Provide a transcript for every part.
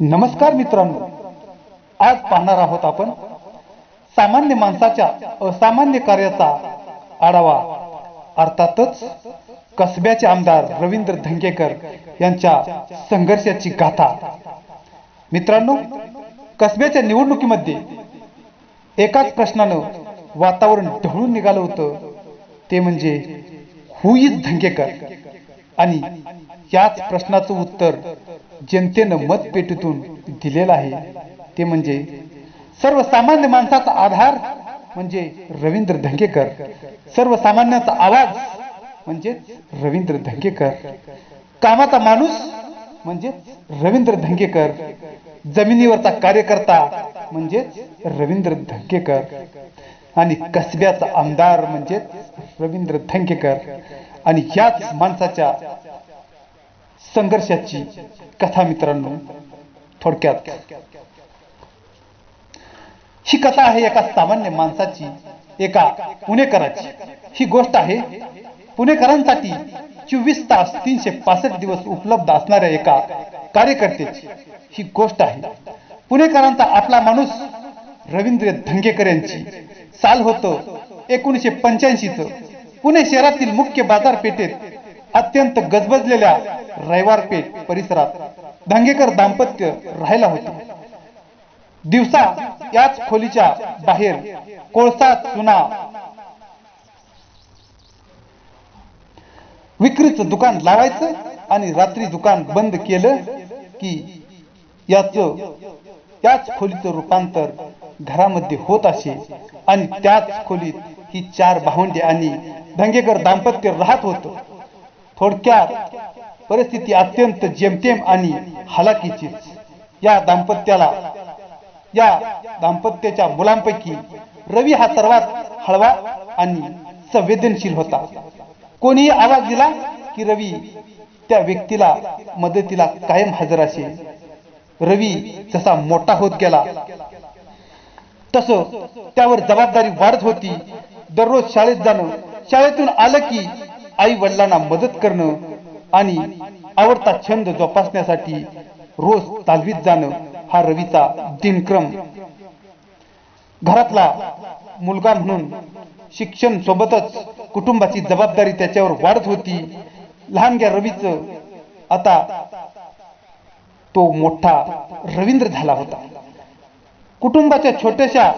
नमस्कार मित्रांनो. आज पाहणार आहोत आपण सामान्य माणसाच्या असामान्य कार्याचा आढावा. अर्थातच कसब्याचे आमदार रवींद्र धंगेकर यांच्या संघर्षाची गाथा. मित्रांनो कसब्याच्या निवडणुकीमध्ये एकाच प्रश्नानं वातावरण ढवळून निघालं होतं. ते म्हणजे हुईज धंगेकर. आणि याच प्रश्नाचं उत्तर जनतेनं मतपेटीतून दिलेलं आहे. ते म्हणजे सर्वसामान्य माणसाचा आधार म्हणजे रवींद्र धंगेकर. सर्वसामान्याचा आवाज म्हणजे रवींद्र धंगेकर. कामाचा माणूस म्हणजे रवींद्र धंगेकर. जमिनीवरचा कार्यकर्ता म्हणजे रवींद्र धंगेकर. आणि कसब्याचा आमदार म्हणजे रवींद्र धंगेकर. आणि याच माणसाच्या संघर्षाची कथा मित्रांनो थोडक्यात. ही कथा आहे एका सामान्य माणसाची एका पुणेकराची. ही गोष्ट आहे पुणेकरांसाठी चोवीस तास तीनशे पासष्ट दिवस उपलब्ध असणाऱ्या एका कार्यकर्त्याची ही गोष्ट आहे. पुणेकरांचा आपला माणूस रवींद्र धंगेकर यांची साल होतं एकोणीसशे पंच्याऐंशीच. पुणे शहरातील मुख्य बाजारपेठेत अत्यंत गजबजलेल्या रविवारपेठ परिसरात धांगेकर दाम्पत्य राहायला होते. दिवसा याच खोलीच्या बाहेर कोळसा चुना विक्रीचं दुकान लावायचं आणि रात्री दुकान बंद केलं की याच त्याच खोलीचं रूपांतर घरामध्ये होत असे आणि त्याच खोलीत ही चार भावंडे आणि धंगेकर दाम्पत्य राहत होतं. थोडक्यात परिस्थिती अत्यंत जेमतेम आणि हलाखीची या दाम्पत्याला या दाम्पत्याच्या मुलांपैकी रवी हा सर्वात हळवा आणि संवेदनशील होता. कोणीही आवाज दिला की रवी त्या व्यक्तीला मदतीला कायम हजर असे रवी जसा मोठा होत गेला तस त्यावर जबाबदारी वाढत होती. दररोज शाळेत जाणं शाळेतून आलं की आई वडिलांना मदत करणं आणि आवडता छंद जोपासण्यासाठी रोज तालवीत जाणं हा रवीचा दिनक्रम. घरातला मुलगा म्हणून शिक्षण सोबतच कुटुंबाची जबाबदारी त्याच्यावर वाढत होती. लहानग्या रवीच आता तो मोठा रवींद्र झाला होता. कुटुंबाच्या छोट्याशा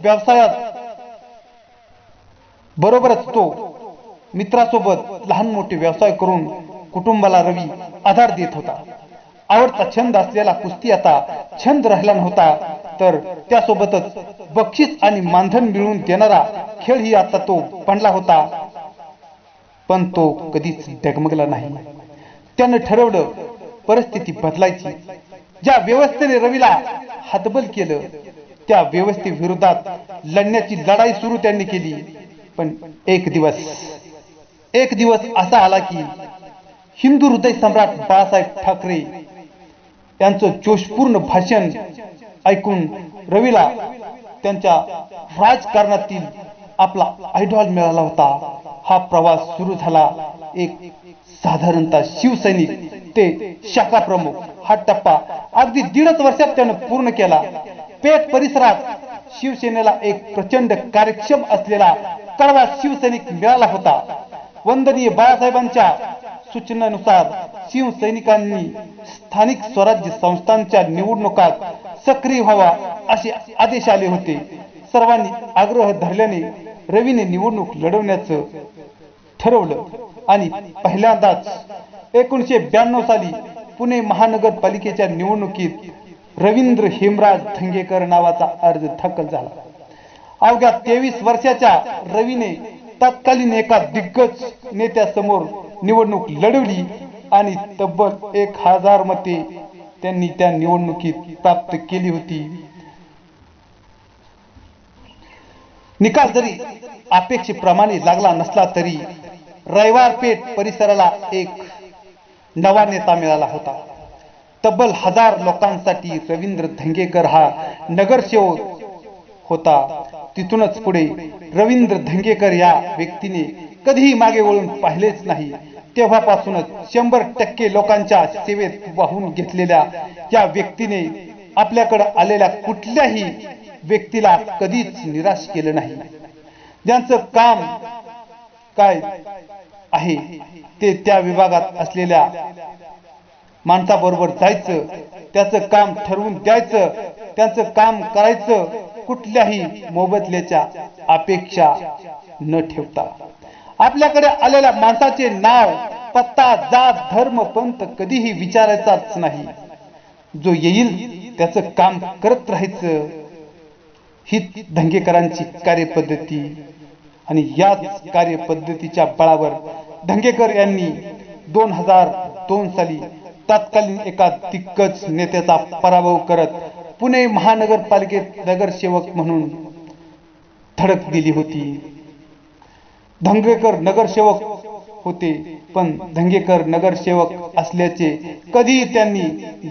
व्यवसायात बरोबरच तो मित्रासोबत लहान मोठे व्यवसाय करून कुटुंबाला रवी आधार देत होता. आवडता छंद असलेला कुस्ती आता छंद राहिला नव्हता तर त्यासोबतच बक्षीस आणि मानधन मिळवून देणारा खेळ ही आता तो पडला होता. पण तो कधीच डगमगला नाही. त्यानं ठरवलं परिस्थिती बदलायची. ज्या व्यवस्थेने रवीला हातबल केलं त्या व्यवस्थेविरोधात लढण्याची लढाई सुरू त्यांनी केली. पण एक दिवस एक दिवस असा आला की हिंदू हृदय सम्राट बाळासाहेब ठाकरे यांचं जोशपूर्ण भाषण ऐकून रवीला त्यांच्या राजकारणातील आपला आयडॉल मिळाला होता. हा प्रवास सुरू झाला. एक साधारणतः शिवसैनिक ते शाखा प्रमुख हा टप्पा अगदी दीडच वर्षात त्यानं पूर्ण केला. पेठ परिसरात शिवसेनेला एक प्रचंड कार्यक्षम असलेला कडवा शिवसैनिक मिळाला होता. वंदनीय बाळासाहेबांच्या सूचनेनुसार शिवसैनिकांनी स्थानिक स्वराज्य संस्थांच्या निवडणुकात सक्रिय व्हावा असे आदेश आले होते. सर्वांनी आग्रह धरल्याने रवीने निवडणूक लढवण्याचं ठरवलं. आणि पहिल्यांदाच एकोणीशे ब्याण्णव साली पुणे महानगरपालिकेच्या निवडणुकीत रवींद्र हेमराज धंगेकर नावाचा अर्ज दाखल झाला. अवघ्या तेवीस वर्षाच्या रवीने तत्कालीन एका दिग्गज नेत्यासमोर निवडणूक लढवली आणि तब्बल एक हजार मते त्यांनी त्या निवडणुकीत प्राप्त केली होती. निकाल जरी अपेक्षेप्रमाणे लागला नसला तरी रविवार पेठ परिसराला एक नवा नेता मिळाला होता. तब्बल हजार लोकांसाठी रवींद्र धंगेकर हा नगरसेवक होता. तिथूनच पुढे रवींद्र धंगेकर या व्यक्तीने कधीही मागे वळून पाहिलेच नाही. तेव्हापासूनच शंभर टक्के लोकांच्या सेवेत वाहून घेतलेल्या या व्यक्तीने आपल्याकडे आलेल्या कुठल्याही व्यक्तीला कधीच निराश केलं नाही. ज्यांचं काम काय आहे ते त्या विभागात असलेल्या माणसाबरोबर जायचं त्याचं काम ठरवून द्यायचं त्यांचं काम करायचं कुठल्याही मोबदल्याच्या अपेक्षा न ठेवता. आपल्याकडे आलेल्या माणसाचे नाव पत्ता जात धर्म पंथ कधीही विचारायचाच नाही. जो येईल त्याचं काम करत राहायचं ही धंगेकरांची कार्यपद्धती आणि याच कार्यपद्धतीच्या बळावर धंगेकर यांनी दोन हजार दोन साली तत्कालीन एका दिग्गज नेत्याचा पराभव करत पुणे महानगरपालिकेत नगरसेवक म्हणून धडक दिली होती. धंगेकर नगरसेवक होते पण धंगेकर नगरसेवक असल्याचे कधीही त्यांनी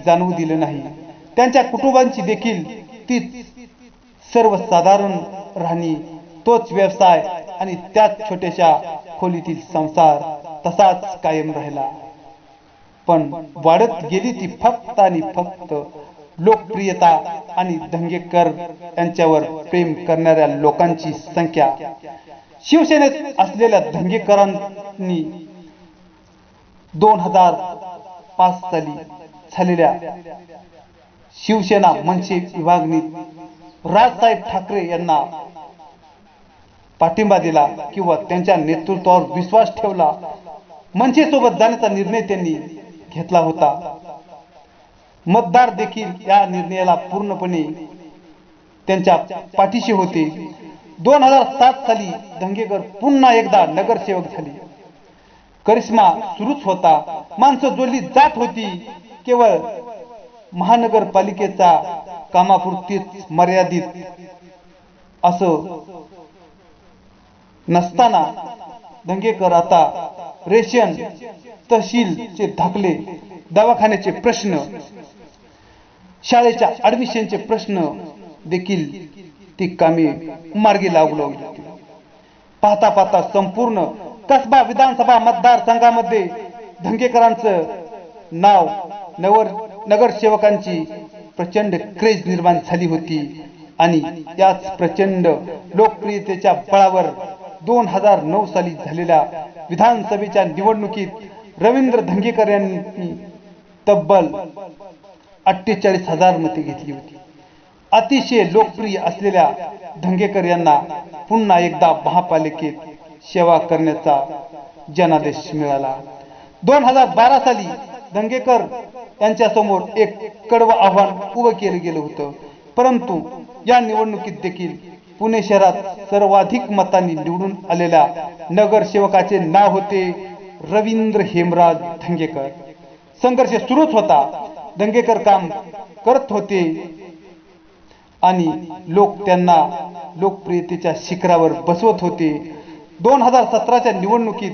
जाणवू दिले नाही. त्यांच्या कुटुंबांची देखील ती सर्वसाधारण राहणी तोच व्यवसाय आणि त्याच छोट्याशा खोलीतील संसार तसाच कायम राहिला. पण वाढत गेली ती फक्त आणि फक्त लोकप्रियता आणि दंगेकर यांच्यावर प्रेम करणाऱ्या लोकांची संख्या. शिवसेनेत असलेल्या दंगेकरांनी दोन हजार पाच साली झालेल्या शिवसेना मनसे विभागणीत राजसाहेब ठाकरे यांना पाठिंबा दिला किंवा त्यांच्या नेतृत्वावर विश्वास ठेवला. मनसे सोबत जाण्याचा निर्णय त्यांनी घेतला होता. मतदार देखील या निर्णयाला पूर्णपणे त्यांच्या पाठीशी होते. दोन हजार सात साली दंगेकर पुन्हा एकदा नगरसेवक झाले. करिश्मा सुरूच होता. माणसं जोडली जात होती. केवळ महानगरपालिकेचा कामापुरतीच मर्यादित असं नसताना दंगेकर आता रेशन तहसीलचे दाखले दवाखान्याचे प्रश्न शाळेच्या ऍडमिशनचे प्रश्न देखील ती कामे मार्गी लागू लागली. पाहता पाहता संपूर्ण कसबा विधानसभा मतदारसंघामध्ये धंगेकरांचं नाव नवर नगरसेवकांची प्रचंड क्रेज निर्माण झाली होती आणि त्याच प्रचंड लोकप्रियतेच्या बळावर दोन हजार नऊ साली झालेल्या विधानसभेच्या निवडणुकीत रवींद्र धंगेकर यांनी तब्बल अठ्ठेचाळीस हजार मते घेतली होती. अतिशय लोकप्रिय असलेल्या धंगेकर यांना पुन्हा एकदा महापालिकेत सेवा करण्याचा जनादेश मिळाला. दोन हजार बारा साली धंगेकर यांच्या समोर एक कडवं आव्हान उभं केलं गेलं होतं. परंतु या निवडणुकीत देखील पुणे शहरात सर्वाधिक मतांनी निवडून आलेल्या नगरसेवकाचे नाव होते रवींद्र हेमराज धंगेकर. संघर्ष सुरूच होता. दंगेकर काम करत होते. आणि लोक त्यांना लोकप्रियतेच्या शिखरावर बसवत होते. दोन हजार सतराच्या निवडणुकीत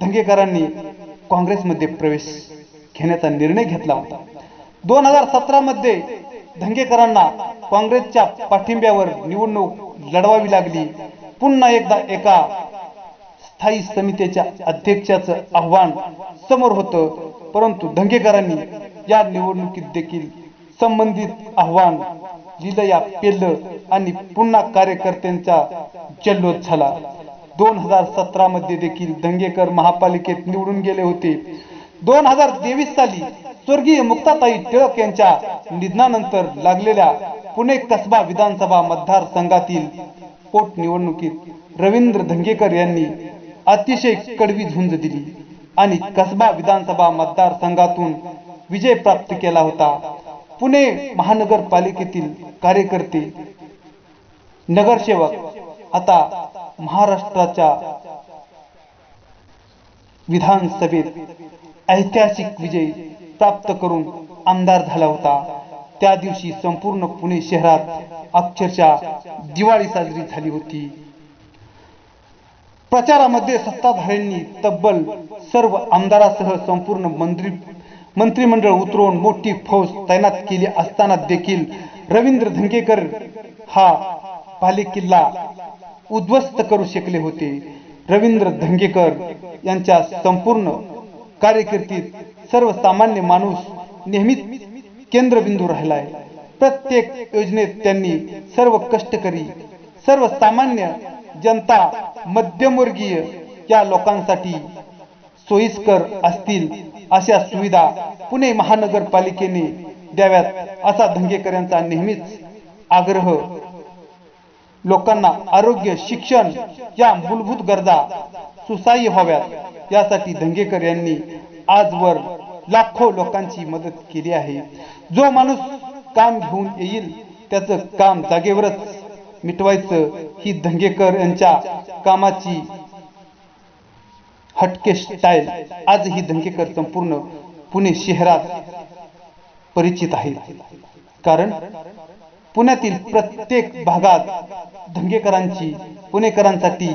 धंगेकरांनी काँग्रेसमध्ये प्रवेश घेण्याचा निर्णय घेतला होता. दोन हजार सतरामध्ये धंगेकरांना काँग्रेसच्या पाठिंब्यावर निवडणूक लढवावी लागली. पुन्हा एकदा एका स्थायी समितीच्या अध्यक्षाचं आव्हान समोर होतं परंतु धंगेकरांनी या निवडणुकीत देखील संबंधित आव्हान लिलया पेललं आणि पुन्हा कार्यकर्त्यांचा जल्लोष झाला. दोन हजार सतरा मध्ये देखील दंगेकर महापालिकेत निवडून गेले होते. दोन हजार तेवीस साली स्वर्गीय मुक्ताताई टिळक यांच्या निधनानंतर लागलेल्या पुणे कसबा विधानसभा मतदारसंघातील पोटनिवडणुकीत रवींद्र धंगेकर यांनी अतिशय कडवी झुंज दिली आणि कसबा विधानसभा मतदारसंघातून विजय प्राप्त केला होता. पुणे महानगरपालिकेतील कार्यकर्ते नगरसेवक आता महाराष्ट्राच्या विधानसभेत ऐतिहासिक विजय प्राप्त करून आमदार झाला होता. त्या दिवशी संपूर्ण पुणे शहरात अक्षरशः दिवाळी साजरी झाली होती. प्रचारामध्ये सत्ताधाऱ्यांनी तब्बल सर्व आमदारासह संपूर्ण मंत्री मंत्रिमंडळ उतरवून मोठी फौज तैनात केली असताना देखील रवींद्र धंगेकर हा पालिकिल्ला उद्ध्वस्त करू शकले होते. रवींद्र धंगेकर यांच्या संपूर्ण कार्यकिर्दीत सर्वसामान्य माणूस नेहमीच केंद्रबिंदू राहिलाय. प्रत्येक योजनेत त्यांनी सर्व कष्टकरी सर्वसामान्य जनता मध्यमवर्गीय या लोकांसाठी सोयीस्कर असतील अशा सुविधा पुणे महानगरपालिकेने द्याव्यात असा धंगेकरांचा नेहमीच आग्रह. लोकांना आरोग्य शिक्षण या मूलभूत गरजा सुसाह्य व्हाव्यात यासाठी धंगेकर यांनी आजवर लाखो लोकांची मदत केली आहे. जो माणूस काम घेऊन येईल त्याचं काम जागेवरच मिटवायचं ही धंगेकर यांच्या कामाची हटके स्टाईल आजही धंगेकर संपूर्ण पुणे शहरात परिचित आहे कारण पुण्यातील प्रत्येक भागात धंगेकरांची पुणेकरांसाठी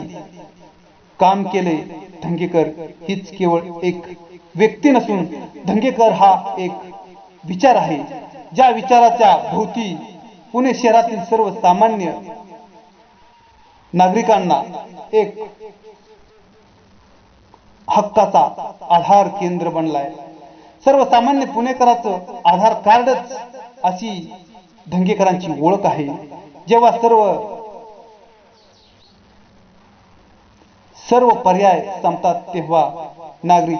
काम केले धंगेकर हीच केवळ एक व्यक्ती नसून धंगेकर हा एक विचार आहे. ज्या विचाराच्या भोवती पुणे शहरातील सर्वसामान्य नागरिकांना एक हक्काचा आधार केंद्र बनलाय. सर्वसामान्य पुणेकराचं आधार कार्डच अशी धंगेकरांची ओळख आहे. जेव्हा सर्व सर्व पर्याय संपतात तेव्हा नागरिक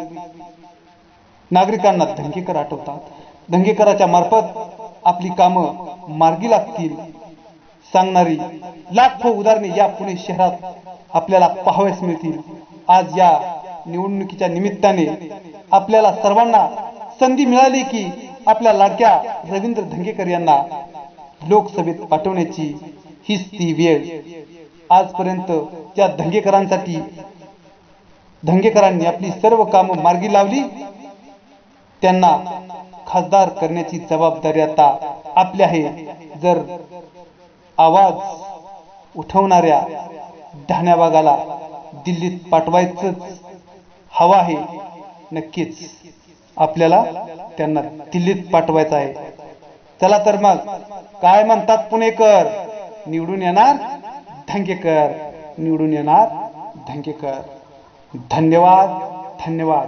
नागरिकांना धंगेकर आठवतात. धंगेकराच्या मार्फत आपली कामं मार्गी लागतील. सांगणारी लाखो उदाहरणे या पुणे शहरात आपल्याला पाहावयास मिळतील. आज या निवडणुकीच्या निमित्ताने आपल्याला सर्वांना संधी मिळाली की आपल्या लाडक्या रवींद्र धंगेकर यांना लोकसभेत पाठवण्याची हीच ती वेळ. आजपर्यंत त्या धंगेकरांसाठी धंगेकरांनी आपली सर्व कामं मार्गी लावली. त्यांना खासदार करण्याची जबाबदारी आता आपली आहे. जर आवाज उठवणाऱ्या ढाण्याबागाला दिल्लीत पाठवायचंच हवा आहे नक्कीच. आपल्याला त्यांना दिल्लीत पाठवायचं आहे. चला तर मग काय म्हणतात पुणेकर? निवडून येणार धंगेकर निवडून येणार धंगेकर धन्यवाद धन्यवाद.